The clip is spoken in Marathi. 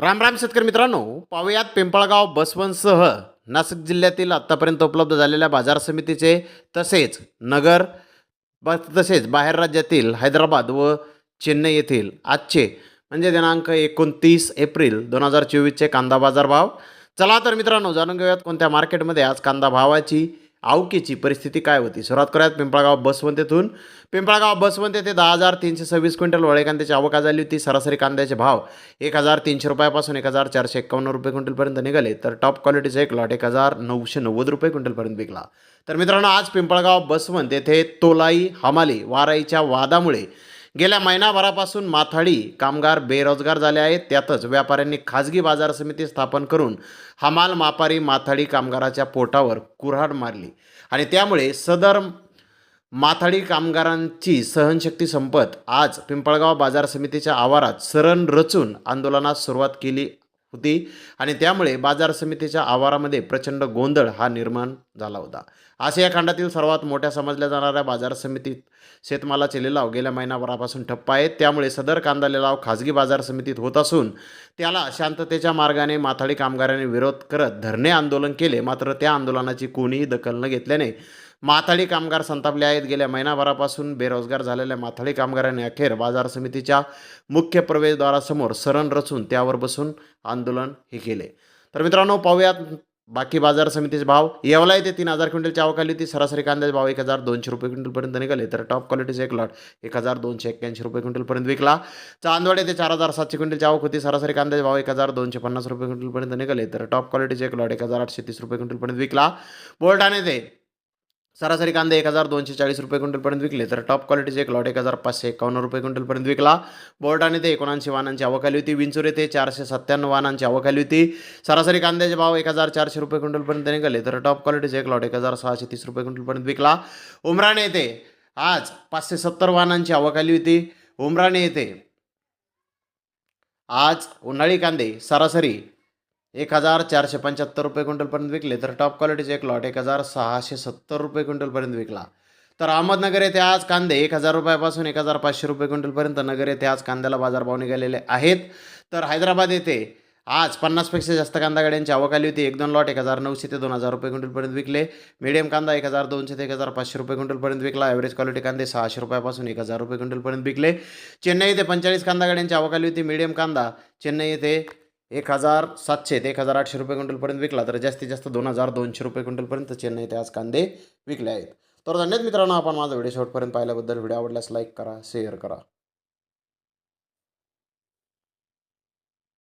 राम राम शेतकरी मित्रांनो पाहुयात पिंपळगाव बसवनसह नाशिक जिल्ह्यातील आत्तापर्यंत उपलब्ध झालेल्या बाजार समितीचे तसेच नगर ब तसेच बाहेर राज्यातील हैदराबाद व चेन्नई येथील आजचे म्हणजे दिनांक एकोणतीस एप्रिल दोन हजार चोवीसचे कांदा बाजार भाव. चला तर मित्रांनो जाणून घेऊयात कोणत्या मार्केटमध्ये आज कांदा भावाची आवकीची परिस्थिती काय होती? सुरुवात करूयात पिंपळगाव बसवंत येथून पिंपळगाव बसवंत येथे दहा हजार तीनशे सव्वीस क्विंटल वळे कांद्याची आवक झाली होती. सरासरी कांद्याचे भाव एक हजार तीनशे रुपयापासून एक हजार चारशे एक्कावन्न रुपये क्विंटलपर्यंत निघाले. तर टॉप क्वालिटीचा एक लॉट एक हजार नऊशे नव्वद रुपये क्विंटलपर्यंत विकला. तर मित्रांनो आज पिंपळगाव बसवंत येथे तोलाई हमाली वाराईच्या वादामुळे गेल्या महिनाभरापासून माथाडी कामगार बेरोजगार झाले आहेत. त्यातच व्यापाऱ्यांनी खाजगी बाजार समिती स्थापन करून हमाल मापारी माथाडी कामगाराच्या पोटावर कुऱ्हाड मारली. आणि त्यामुळे सदर माथाडी कामगारांची सहनशक्ती संपत आज पिंपळगाव बाजार समितीच्या आवारात सरण रचून आंदोलनास सुरुवात केली होती. आणि त्यामुळे बाजार समितीच्या आवारामध्ये प्रचंड गोंधळ हा निर्माण झाला होता. आशिया खंडातील सर्वात मोठ्या समजल्या जाणाऱ्या बाजार समितीत शेतमालाचे लिलाव गेल्या महिनाभरापासून ठप्प आहेत. त्यामुळे सदर कांदा लिलाव खाजगी बाजार समितीत होत असून त्याला शांततेच्या मार्गाने माथाडी कामगारांनी विरोध करत धरणे आंदोलन केले. मात्र त्या आंदोलनाची कोणीही दखल न घेतल्याने माथाडी कामगार संतापले आहेत. गेल्या महिनाभरापासून बेरोजगार झालेल्या माथाडी कामगारांनी अखेर बाजार समितीच्या मुख्य प्रवेशद्वारासमोर सरण रचून त्यावर बसून आंदोलन हे केले. तर मित्रांनो पाहूयात बाकी बाजार समितीचे भाव. येवला येथे तीन हजार क्विंटलची आवकाली होती. सरासरी कांद्याचे भाव एक हजार दोनशे रुपये क्विंटलपर्यंत निघाले. तर टॉप क्वालिटीचे एक लॉट एक हजार दोनशे एक्क्याऐंशी रुपये क्विंटलपर्यंत विकला. चांदवड येथे चार हजार सातशे क्विंटलची आवक होती. सरासरी कांद्याचे भाव एक हजार दोनशे पन्नास रुपये क्विंटलपर्यंत निघाले. तर टॉप क्वालिटीचे एक लॉट एक हजार आठशे तीस रुपये क्विंटलपर्यंत विकला. बोलठाणे ते सरासरी कांदे एक हजार दोनशे चाळीस रुपये क्विंटलपर्यंत विकले तर टॉप क्वालिटीचे एक लॉट एक हजार पाचशे एकावन्न रुपये क्विंटलपर्यंत विकला. बोर्डाने ते एकोणऐंशी वाहनांची आवक आली होती. विंचूर येथे चारशे सत्त्याण्णव वाहनांची आवक आली होती. सरासरी कांद्याचे भाव एक हजार चारशे रुपये क्विंटलपर्यंत निघाले तर टॉप क्वालिटीचे एक लॉट एक हजार सहाशे तीस रुपये क्विंटलपर्यंत विकला. उमराणे येथे आज पाचशे सत्तर वाहनांची आवक आली होती. उमराणे येथे आज उन्हाळी कांदे सरासरी एक हजार चारशे पंच्याहत्तर रुपये क्विंटलपर्यंत विकले तर टॉप क्वालिटीचे एक लॉट एक हजार सहाशे सत्तर रुपये क्विंटलपर्यंत विकला. तर अहमदनगर येथे आज कांदे एक हजार रुपयापासून एक हजार पाचशे रुपये क्विंटलपर्यंत नगर येथे आज कांद्याला बाजारभाव निघालेले आहेत. तर हैदराबाद येथे आज पन्नासपेक्षा जास्त कांदा गाड्यांची आवक आली होती एक दोन लॉट एक हजार नऊशे ते दोन हजार रुपये क्विंटलपर्यंत विकले. मीडियम कांदा एक हजार दोनशे ते एक हजार पाचशे रुपये क्विंटलपर्यंत विकला ॲव्हरेज क्वालिटी कांदे सहाशे रुपयापासून एक हजार रुपये क्विंटलपर्यंत विकले. चेन्नई येथे पंचेचाळीस कांदा गाड्यांची आवक आली होती मीडियम कांदा चेन्नई येथे एक हजार सातशे ते एक हजार आठशे रुपये क्विंटलपर्यंत विकला तर जास्तीत जास्त दोन हजार दोनशे रुपये क्विंटलपर्यंत चेन्नई ते आज कांदे विकले आहेत. तर धन्यवाद मित्रांनो आपण माझा व्हिडिओ शेवटपर्यंत पाहिल्याबद्दल. व्हिडिओ आवडल्यास लाईक करा शेअर करा.